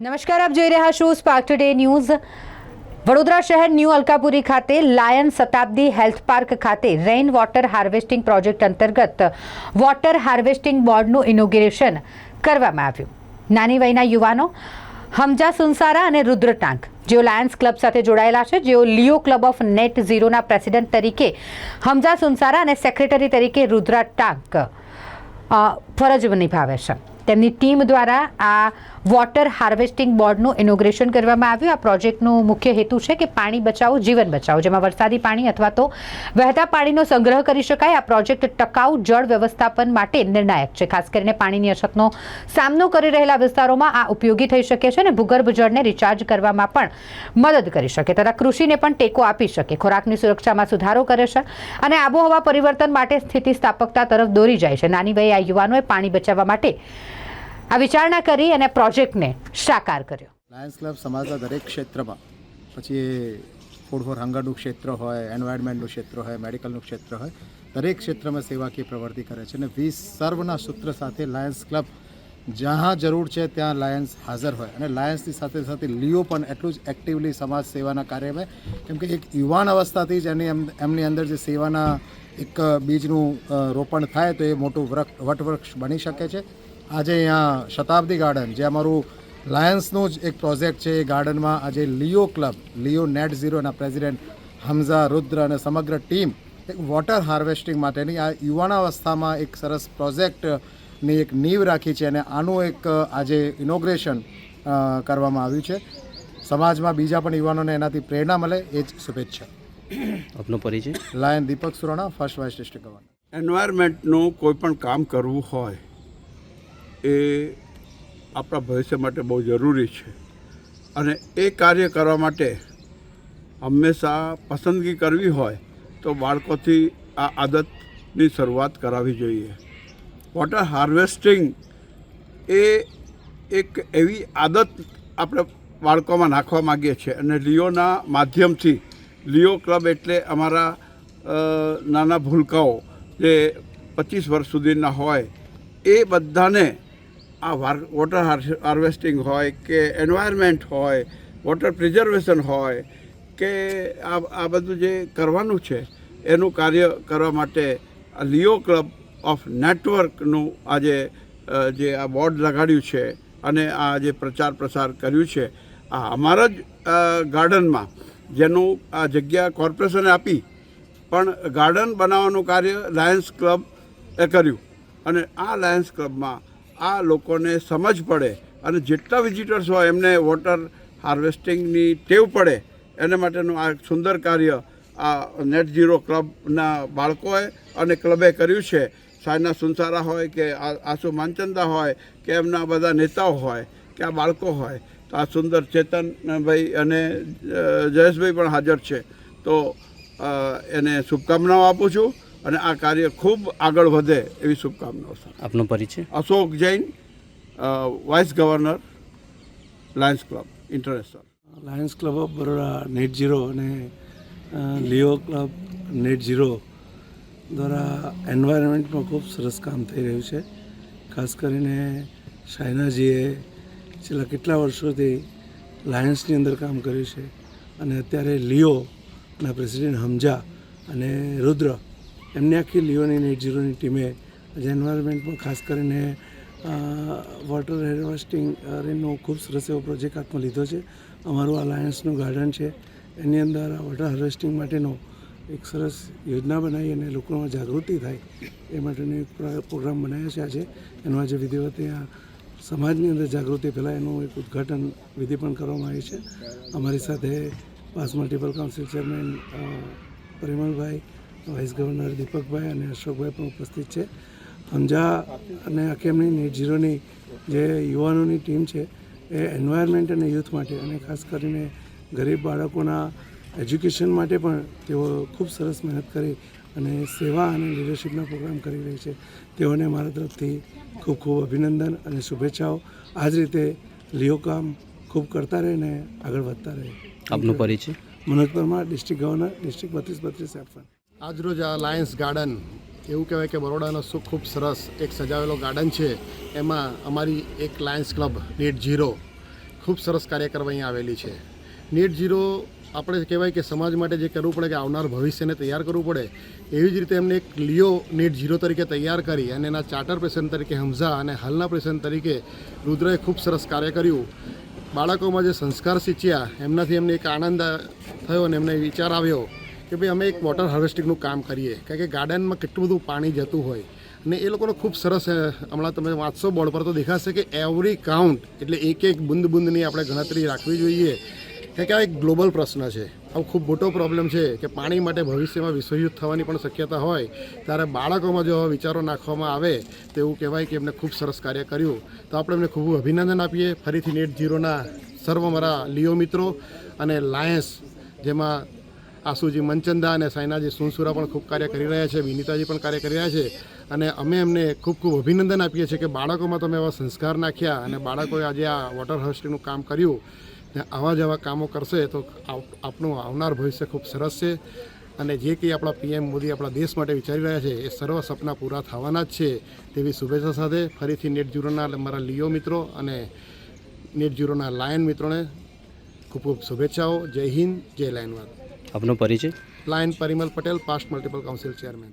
નમસ્કાર, આપ જોઈ રહ્યા છો સ્પાર્ક ટુડે ન્યૂઝ વડોદરા શહેર ન્યૂ અલકાપુરી ખાતે લાયન શતાબ્દી હેલ્થ પાર્ક ખાતે રેઇન વોટર હાર્વેસ્ટિંગ પ્રોજેક્ટ અંતર્ગત વોટર હાર્વેસ્ટિંગ બોર્ડનું ઇનોગ્રેશન કરવામાં આવ્યું. નાની વયના યુવાનો, હમજા સુનસારા અને રુદ્ર ટાંક, જેઓ લાયન્સ ક્લબ સાથે જોડાયેલા છે, જેઓ લિયો ક્લબ ઓફ નેટ ઝીરોના પ્રેસિડેન્ટ તરીકે હમજા સુનસારા અને સેક્રેટરી તરીકે રુદ્રા ટાંક ફરજ નિભાવે છે. તેમની ટીમ દ્વારા આ વોટર હાર્વેસ્ટિંગ બોર્ડનું ઇનોગ્રેશન કરવામાં આવ્યું. આ પ્રોજેક્ટનો મુખ્ય હેતુ છે કે પાણી બચાવો, જીવન બચાવો. જેમાં વરસાદી પાણી અથવા તો વહેતા પાણીનો સંગ્રહ કરી શકાય. આ પ્રોજેક્ટ ટકાઉ જળ વ્યવસ્થાપન માટે નિર્ણાયક છે. ખાસ કરીને પાણીની અછતનો સામનો કરી રહેલા વિસ્તારોમાં આ ઉપયોગી થઈ શકે છે અને ભૂગર્ભ જળને રિચાર્જ કરવામાં પણ મદદ કરી શકે તથા કૃષિને પણ ટેકો આપી શકે. ખોરાકની સુરક્ષામાં સુધારો કરે છે અને આબોહવા પરિવર્તન માટે સ્થિતિસ્થાપકતા તરફ દોરી જાય છે. નાની વયે આ યુવાનોએ પાણી બચાવવા માટે આ વિચારણા કરી અને પ્રોજેક્ટને સાકાર કર્યો. લાયન્સ ક્લબ સમાજના દરેક ક્ષેત્રમાં, પછી ફૂડ ફોર હંગરનું ક્ષેત્ર હોય એન્વાયરમેન્ટનું ક્ષેત્ર હોય મેડિકલનું ક્ષેત્ર હોય, દરેક ક્ષેત્રમાં સેવાકીય પ્રવૃત્તિ કરે છે અને વીસ સર્વના સૂત્ર સાથે લાયન્સ ક્લબ જ્યાં જરૂર છે ત્યાં લાયન્સ હાજર હોય. અને લાયન્સની સાથે સાથે લીઓ પણ એટલું જ એક્ટિવલી સમાજ સેવાના કાર્યમાં. કેમ કે એક યુવાન અવસ્થાથી જ એની એમ- એમની અંદર જે સેવાના એક બીજનું રોપણ થાય તો એ મોટું વૃક્ષ વટવૃક્ષ બની શકે છે. આજે અહીંયા શતાબ્દી ગાર્ડન, જે અમારું લાયન્સનું જ એક પ્રોજેક્ટ છે એ ગાર્ડનમાં આજે લિયો ક્લબ લિયો નેટ ઝીરોના પ્રેસિડેન્ટ હમઝા રુદ્ર અને સમગ્ર ટીમ એક વોટર હાર્વેસ્ટિંગ માટેની આ યુવાનાવસ્થામાં એક સરસ પ્રોજેક્ટની એક નીવ રાખી છે અને આનું એક આજે ઇનોગ્રેશન કરવામાં આવ્યું છે. સમાજમાં બીજા પણ યુવાનોને એનાથી પ્રેરણા મળે એ જ શુભેચ્છા. આપનો પરિચય? Lion Deepak Surana first vice district governor એન્વાયરમેન્ટનું કોઈ પણ કામ કરવું હોય એ આપણા ભવિષ્ય માટે બહુ જરૂરી છે. અને એ કાર્ય કરવા માટે હંમેશા પસંદગી કરવી હોય તો બાળકોથી આ આદતની શરૂઆત કરાવવી જોઈએ. વોટર હાર્વેસ્ટિંગ એ એક એવી આદત આપણે બાળકોમાં નાખવા માગીએ છીએ. અને લિયોના માધ્યમથી, લિયો ક્લબ એટલે અમારા નાના ભૂલકાઓ જે પચીસ વર્ષ સુધીના હોય, એ બધાને આ વોટર હાર- હાર્વેસ્ટિંગ હોય કે એન્વાયરમેન્ટ હોય વોટર પ્રિઝર્વેશન હોય કે આ આ બધું જે કરવાનું છે, એનું કાર્ય કરવા માટે લિયો ક્લબ ઓફ નેટવર્કનું આજે જે આ બોર્ડ લગાડ્યું છે અને આ જે પ્રચાર પ્રસાર કર્યું છે, આ અમારા જ ગાર્ડનમાં જેનું આ જગ્યા કોર્પોરેશને આપી, પણ ગાર્ડન બનાવવાનું કાર્ય લાયન્સ ક્લબ એ કર્યું. અને આ લાયન્સ ક્લબમાં આ લોકોને સમજ પડે અને જેટલા વિઝિટર્સ હોય એમને વોટર હાર્વેસ્ટિંગની ટેવ પડે, એના માટેનું આ સુંદર કાર્ય આ નેટ ઝીરો ક્લબના બાળકોએ અને ક્લબે કર્યું છે. સાયના સુનસારા હોય કે આ- આસુ માનચંદા હોય કે એમના બધા નેતાઓ હોય કે આ બાળકો હોય તો આ સુંદર ચેતનભાઈ અને જયેશભાઈ પણ હાજર છે. તો એને શુભકામનાઓ આપું છું અને આ કાર્ય ખૂબ આગળ વધે એવી શુભકામનાઓ આપનો પરિચય? Ashok Jain vice governor lions club international. Lions club of Baroda net zero અને લિયો ક્લબ નેટ ઝીરો દ્વારા એન્વાયરમેન્ટમાં ખૂબ સરસ કામ થઈ રહ્યું છે. ખાસ કરીને શાયનાજીએ છેલ્લા કેટલા વર્ષોથી લાયન્સની અંદર કામ કર્યું છે અને અત્યારે લિયોના પ્રેસિડેન્ટ હમજા અને રુદ્ર એમની આખી લિયોની નેટ ઝીરોની ટીમે આજે એન્વાયરમેન્ટમાં ખાસ કરીને વોટર હાર્વેસ્ટિંગ નો ખૂબ સરસ એવો પ્રોજેક્ટ હાથમાં લીધો છે. અમારું આ લાયન્સનું ગાર્ડન છે. એની અંદર વોટર હાર્વેસ્ટિંગ માટેનો એક સરસ યોજના બનાવી અને લોકોમાં જાગૃતિ થાય એ માટેનો એક પ્રોગ્રામ બનાવ્યો છે આજે. એનો આજે વિધિવત ત્યાં સમાજની અંદર જાગૃતિ ફેલાય એનું એક ઉદ્ઘાટન વિધિ પણ કરવામાં આવી છે. અમારી સાથે પાસ મલ્ટિપલ કાઉન્સિલ ચેરમેન પરિમલભાઈ, વાઇસ ગવર્નર દીપકભાઈ અને અશોકભાઈ પણ ઉપસ્થિત છે. હમજા અને અકેમની નેટ ઝીરોની જે યુવાનોની ટીમ છે એ એન્વાયરમેન્ટ અને યુથ માટે અને ખાસ કરીને ગરીબ બાળકોના એજ્યુકેશન માટે પણ તેઓ ખૂબ સરસ મહેનત કરી અને સેવા અને લીડરશિપના પ્રોગ્રામ કરી રહી છે. તેઓને મારા તરફથી ખૂબ ખૂબ અભિનંદન અને શુભેચ્છાઓ. આ જ રીતે લિયો કામ ખૂબ કરતા રહે ને આગળ વધતા રહે. આપનો પરિચય? Manoj Parmar district governor district બત્રીસ બત્રીસ એફન આજરોજ આ લાયન્સ ગાર્ડન એવું કહેવાય કે બરોડાનો શું ખૂબ સરસ એક સજાવેલો ગાર્ડન છે. એમાં અમારી એક લાયન્સ ક્લબ નેટ ઝીરો ખૂબ સરસ કાર્ય કરવા અહીંયા આવેલી છે. નેટ ઝીરો આપણે કહેવાય કે સમાજ માટે જે કરવું પડે કે આવનાર ભવિષ્યને તૈયાર કરવું પડે, એવી જ રીતે એમને એક લિયો નેટ ઝીરો તરીકે તૈયાર કરી અને એના ચાર્ટર પ્રેસિડન્ટ તરીકે હમઝા અને હાલના પ્રેસિડન્ટ તરીકે રુદ્રએ ખૂબ સરસ કાર્ય કર્યું. બાળકોમાં જે સંસ્કાર સિંચ્યા, એમનાથી એમને એક આનંદ થયો અને એમને વિચાર આવ્યો કે ભાઈ અમે એક વોટર હાર્વેસ્ટિંગનું કામ કરીએ, કારણ કે ગાર્ડનમાં કેટલું બધું પાણી જતું હોય. અને એ લોકોનો ખૂબ સરસ હમણાં તમે વાંચશો, બોર્ડ પર તો દેખાશે કે એવરી કાઉન્ટ એટલે એક એક બુંદ બુંદની આપણે ગણતરી રાખવી જોઈએ. કે આ એક ગ્લોબલ પ્રશ્ન છે. આવું ખૂબ મોટો પ્રોબ્લેમ છે કે પાણી માટે ભવિષ્યમાં વિશ્વયુદ્ધ થવાની પણ શક્યતા હોય, ત્યારે બાળકોમાં જો વિચારો નાખવામાં આવે, તો એવું કહેવાય કે એમને ખૂબ સરસ કાર્ય કર્યું. તો આપણે એમને ખૂબ અભિનંદન આપીએ. ફરીથી નેટ ઝીરોના સર્વ મારા લિયો મિત્રો અને લાયન્સ જેમાં આસુજી મનચંદા અને સાયનાજી સુનસુરા પણ ખૂબ કાર્ય કરી રહ્યા છે, વિનીતાજી પણ કાર્ય કરી રહ્યા છે. અને અમે એમને ખૂબ ખૂબ અભિનંદન આપીએ છીએ કે બાળકોમાં તમે એવા સંસ્કાર નાખ્યા અને બાળકોએ આજે આ વોટર હાર્વેસ્ટિંગનું કામ કર્યું. ને આવા જ આવા કામો કરશે તો આપણું આવનાર ભવિષ્ય ખૂબ સરસ છે. અને જે કંઈ આપણા પીએમ મોદી આપણા દેશ માટે વિચારી રહ્યા છે એ સર્વ સપના પૂરા થવાના જ છે તેવી શુભેચ્છા સાથે ફરીથી નેટ ઝીરોના મારા લિયો મિત્રો અને નેટ ઝીરોના લાયન મિત્રોને ખૂબ ખૂબ શુભેચ્છાઓ. જય હિન્દ જય લાયનવાદ. આપનો પરિચય? Lion Parimal Patel past multiple council chairman.